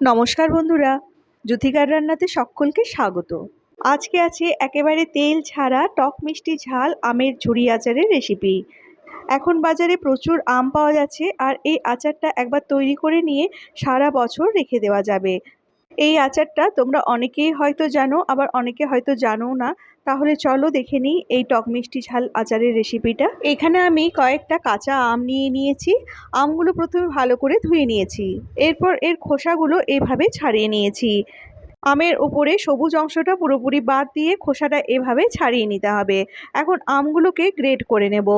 নমস্কার বন্ধুরা জ্যোতিকার রান্নাতে সকলকে স্বাগত। আজকে আছে একেবারে তেল ছাড়া টক মিষ্টি ঝাল আমের ঝুড়ি আচারের রেসিপি এখন বাজারে প্রচুর আম পাওয়া যাচ্ছে আর এই আচারটা একবার তৈরি করে নিয়ে সারা বছর রেখে দেওয়া যাবে। এই আচারটা তোমরা অনেকেই হয়তো জানো, আবার অনেকে হয়তো জানো না। তাহলে চলো দেখে নিই এই টক মিষ্টি ঝাল আচারের রেসিপিটা। এখানে আমি কয়েকটা কাঁচা আম নিয়ে নিয়েছি। আমগুলো প্রথমে ভালো করে ধুয়ে নিয়েছি। এরপর এর খোসাগুলো এভাবে ছাড়িয়ে নিয়েছি। আমের উপরে সবুজ অংশটা পুরোপুরি বাদ দিয়ে খোসাটা এভাবে ছাড়িয়ে নিতে হবে। এখন আমগুলোকে গ্রেড করে নেব।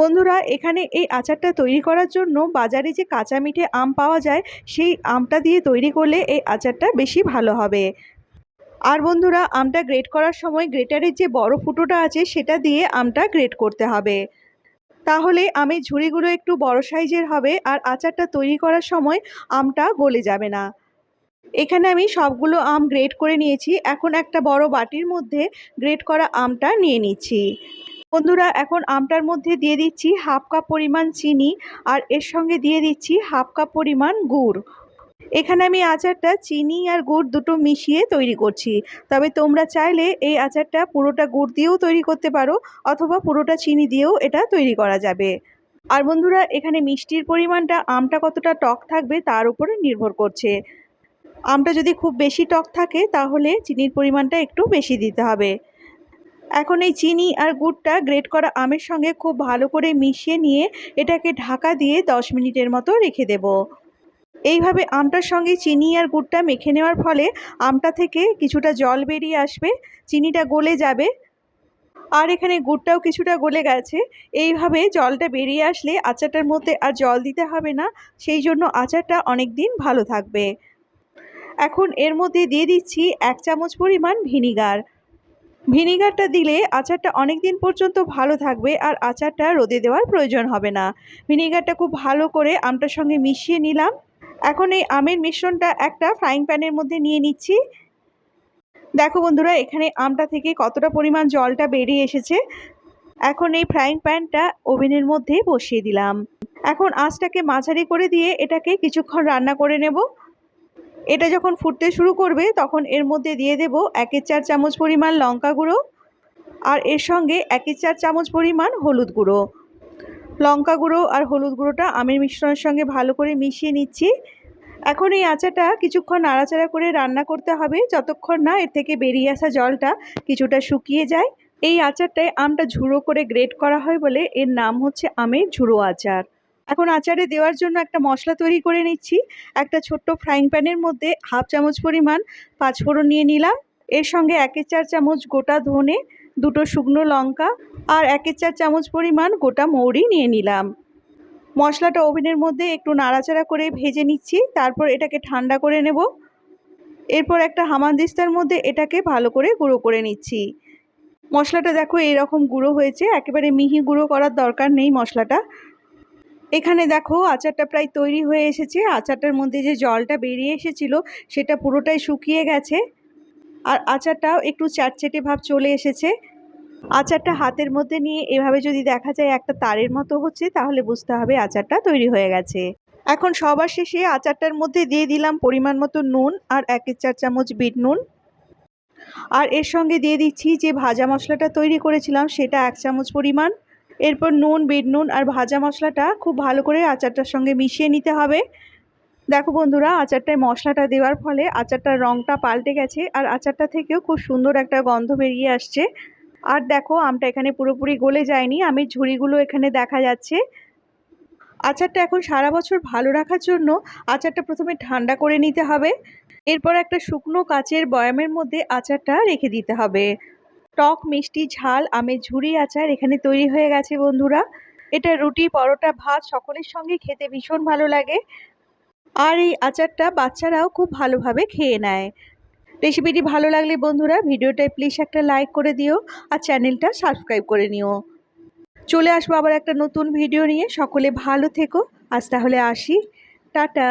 বন্ধুরা, এখানে এই আচারটা তৈরি করার জন্য বাজারে যে কাঁচা মিঠে আম পাওয়া যায়, সেই আমটা দিয়ে তৈরি করলে এই আচারটা বেশি ভালো হবে। আর বন্ধুরা, আমটা গ্রেট করার সময় গ্রেটারের যে বড় ফুটোটা আছে, সেটা দিয়ে আমটা গ্রেট করতে হবে। তাহলে আমের ঝুড়িগুলো একটু বড় সাইজের হবে আর আচারটা তৈরি করার সময় আমটা গলে যাবে না। এখানে আমি সবগুলো আম গ্রেট করে নিয়েছি। এখন একটা বড় বাটির মধ্যে গ্রেট করা আমটা নিয়ে নিচ্ছি। বন্ধুরা, এখন আমটার মধ্যে দিয়ে দিচ্ছি হাফ কাপ পরিমাণ চিনি আর এর সঙ্গে দিয়ে দিচ্ছি হাফ কাপ পরিমাণ গুড়। এখানে আমি আচারটা চিনি আর গুড় দুটো মিশিয়ে তৈরি করছি। তবে তোমরা চাইলে এই আচারটা পুরোটা গুড় দিয়েও তৈরি করতে পারো অথবা পুরোটা চিনি দিয়েও এটা তৈরি করা যাবে। আর বন্ধুরা, এখানে মিষ্টির পরিমাণটা আমটা কতটা টক থাকবে তার উপরে নির্ভর করছে। আমটা যদি খুব বেশি টক থাকে তাহলে চিনির পরিমাণটা একটু বেশি দিতে হবে। এখন এই চিনি আর গুড়টা গ্রেট করা আমের সঙ্গে খুব ভালো করে মিশিয়ে নিয়ে এটাকে ঢাকা দিয়ে দশ মিনিটের মতো রেখে দেব। এইভাবে আমটার সঙ্গে চিনি আর গুড়টা মেখে নেওয়ার ফলে আমটা থেকে কিছুটা জল বেরিয়ে আসবে, চিনিটা গলে যাবে। আর এখানে গুড়টাও কিছুটা গলে গেছে। এইভাবে জলটা বেরিয়ে আসলে আচারটার মধ্যে আর জল দিতে হবে না, সেই জন্য আচারটা অনেক দিন ভালো থাকবে। এখন এর মধ্যে দিয়ে দিচ্ছি এক চামচ পরিমাণ ভিনিগার। ভিনিগারটা দিলে আচারটা অনেক দিন পর্যন্ত ভালো থাকবে আর আচারটা রোদে দেওয়ার প্রয়োজন হবে না। ভিনিগারটা খুব ভালো করে আমটার সঙ্গে মিশিয়ে নিলাম। এখন এই আমের মিশ্রণটা একটা ফ্রাইং প্যানের মধ্যে নিয়ে নিচ্ছি। দেখো বন্ধুরা, এখানে আমটা থেকে কতটা পরিমাণ জলটা বেরিয়ে এসেছে। এখন এই ফ্রাইং প্যানটা ওভেনের মধ্যে বসিয়ে দিলাম। এখন আঁচটাকে মাঝারি করে দিয়ে এটাকে কিছুক্ষণ রান্না করে নেব। এটা যখন ফুটতে শুরু করবে, তখন এর মধ্যে দিয়ে দেব একের চার চামচ পরিমাণ লঙ্কা গুঁড়ো আর এর সঙ্গে একের চার চামচ পরিমাণ হলুদ গুঁড়ো। লঙ্কা গুঁড়ো আর হলুদ গুঁড়োটা আমের মিশ্রণের সঙ্গে ভালো করে মিশিয়ে নিচ্ছি। এখন এই আচাটা কিছুক্ষণ নাড়াচাড়া করে রান্না করতে হবে। যতক্ষণ না এর থেকে বেরিয়ে আসা জলটা কিছুটা শুকিয়ে যায়। এই আচারটায় আমটা ঝুড়ো করে গ্রেট করা হয় বলে এর নাম হচ্ছে আমের ঝুড়ো আচার। এখন আচারে দেওয়ার জন্য একটা মশলা তৈরি করে নিচ্ছি। একটা ছোট্ট ফ্রাইং প্যানের মধ্যে হাফ চামচ পরিমাণ পাঁচফোড়ন নিয়ে নিলাম। এর সঙ্গে একের চার চামচ গোটা ধনে, দুটো শুকনো লঙ্কা আর একের চার চামচ পরিমাণ গোটা মৌরি নিয়ে নিলাম। মশলাটা ওভেনের মধ্যে একটু নাড়াচাড়া করে ভেজে নিচ্ছি, তারপর এটাকে ঠান্ডা করে নেব। এরপর একটা হামানদিস্তার মধ্যে এটাকে ভালো করে গুঁড়ো করে নিচ্ছি। মশলাটা দেখো এরকম গুঁড়ো হয়েছে, একেবারে মিহি গুঁড়ো করার দরকার নেই মশলাটা। এখানে দেখো আচারটা প্রায় তৈরি হয়ে এসেছে। আচারটার মধ্যে যে জলটা বেরিয়ে এসেছিল, সেটা পুরোটাই শুকিয়ে গেছে। আর আচারটাও একটু চাটচেটে ভাব চলে এসেছে। আচারটা হাতের মধ্যে নিয়ে এভাবে যদি দেখা যায় একটা তারের মতো হচ্ছে, তাহলে বুঝতে হবে আচারটা তৈরি হয়ে গেছে। এখন সবার শেষে আচারটার মধ্যে দিয়ে দিলাম পরিমাণ মতো নুন আর একের চার চামচ বিট নুন। আর এর সঙ্গে দিয়ে দিচ্ছি যে ভাজা মশলাটা তৈরি করেছিলাম, সেটা এক চামচ পরিমাণ। এরপর নুন বিট নুন আর ভাজা মশলাটা খুব ভালো করে আচারটার সঙ্গে মিশিয়ে নিতে হবে। দেখো বন্ধুরা, আচারটায় মশলাটা দেওয়ার ফলে আচারটার রঙটা পাল্টে গেছে আর আচারটা থেকেও খুব সুন্দর একটা গন্ধ বেরিয়ে আসছে। আর দেখো, আমটা এখানে পুরোপুরি গলে যায়নি, আমি ঝুড়িগুলো এখানে দেখা যাচ্ছে। আচারটা এখন সারা বছর ভালো রাখার জন্য আচারটা প্রথমে ঠান্ডা করে নিতে হবে। এরপর একটা শুকনো কাচের বয়ামের মধ্যে আচারটা রেখে দিতে হবে। টক, মিষ্টি, ঝাল, আমের ঝুড়ি আচার এখানে তৈরি হয়ে গেছে বন্ধুরা। এটা রুটি, পরোটা, ভাত সকলের সঙ্গে খেতে ভীষণ ভালো লাগে। আর এই আচারটা বাচ্চারাও খুব ভালোভাবে খেয়ে নেয়। রেসিপিটি ভালো লাগলে বন্ধুরা ভিডিওটায় প্লিজ একটা লাইক করে দিও আর চ্যানেলটা সাবস্ক্রাইব করে নিও। চলে আসব আবার একটা নতুন ভিডিও নিয়ে। সকলে ভালো থেকো। আজ তাহলে আসি। টাটা।